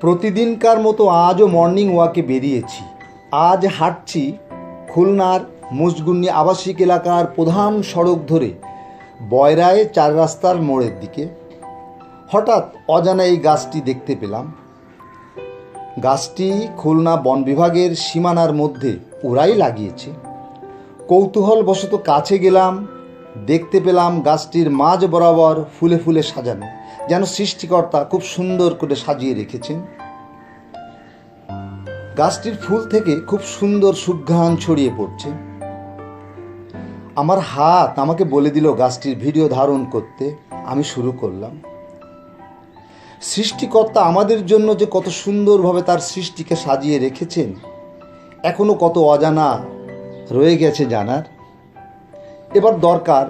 প্রতিদিনকার মতো আজও মর্নিং ওয়াকে বেরিয়েছি। আজ হাঁটছি খুলনার মুসগুন্নি আবাসিক এলাকার প্রধান সড়ক ধরে বয়রায় চার রাস্তার মোড়ের দিকে। হঠাৎ অজানা এই গাছটি দেখতে পেলাম। গাছটি খুলনা বন বিভাগের সীমানার মধ্যে ওরাই লাগিয়েছে। কৌতূহলবশত কাছে গেলাম দেখতে পেলাম গাছটির মাঝ বরাবর ফুলে ফুলে সাজানো, যেন সৃষ্টিকর্তা খুব সুন্দর করে সাজিয়ে রেখেছেন। গাছটির ফুল থেকে খুব সুন্দর সুঘ্রাণ ছড়িয়ে পড়ছে। আমার হাত আমাকে বলে দিল গাছটির ভিডিও ধারণ করতে। আমি শুরু করলাম। সৃষ্টিকর্তা আমাদের জন্য যে কত সুন্দরভাবে তার সৃষ্টিকে সাজিয়ে রেখেছেন, এখনও কত অজানা রয়ে গেছে জানার। এবার দরকার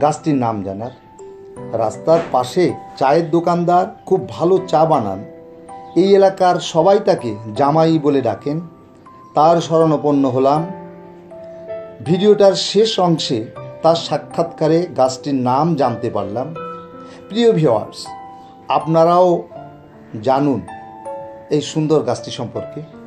গাছটির নাম জানার। রাস্তার পাশে চায়ের দোকানদার খুব ভালো চা বানান। এই এলাকার সবাই তাকে জামাই বলে ডাকেন। তার শরণাপন্ন হলাম। ভিডিওটার শেষ অংশে তার সাক্ষাৎকারে গাছটির নাম জানতে পারলাম। প্রিয় ভিওয়ার্স আপনারাও জানুন এই সুন্দর গাছটি সম্পর্কে।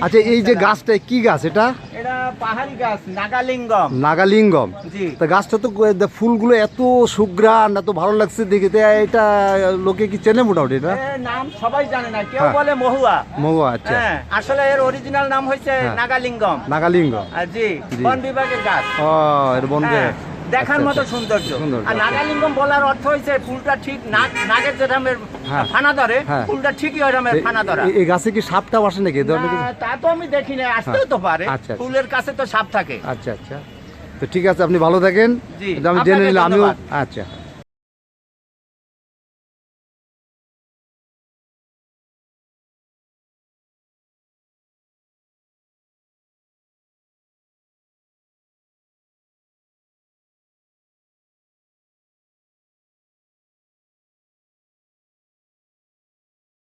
আচ্ছা এই যে গাছটা কি গাছ এটা? এটা পাহাড়ি গাছ নাগালিঙ্গম। নাগালিঙ্গম। তা গাছটা তো ফুলগুলো এত সুগ্রান এত ভালো লাগছে দেখে এটা লোকে কি চেনে মোটামুটি এটা নাম সবাই জানে না কেউ হ্যাঁ। বলে মহুয়া। মহুয়া আচ্ছা। হ্যাঁ আসলে এর অরিজিনাল নাম হচ্ছে হ্যাঁ। নাগালিঙ্গম। নাগালিঙ্গম। জি। বন বিভাগের গাছ। ও এর বন্ধে হ্যাঁ, দেখার আচ্ছা, মতো আচ্ছা। সৌন্দর্য। আর। নাগালিঙ্গম বলার অর্থ হয়েছে ফুলটা ঠিক নাগ নাগের যেরামের হ্যাঁ। ফানা ধরে হ্যাঁ। ফুলটা ঠিকই ওইরামের ফানা ধরা। এই গাছে কি সাপটা বসে নাকি? তা তো আমি দেখি না আসতেও তো পারে। আচ্ছা। ফুলের কাছে তো সাপ থাকে। আচ্ছা আচ্ছা। তো ঠিক আছে আপনি ভালো থাকেন। আমি জেনে নিলাম। আমিও আচ্ছা।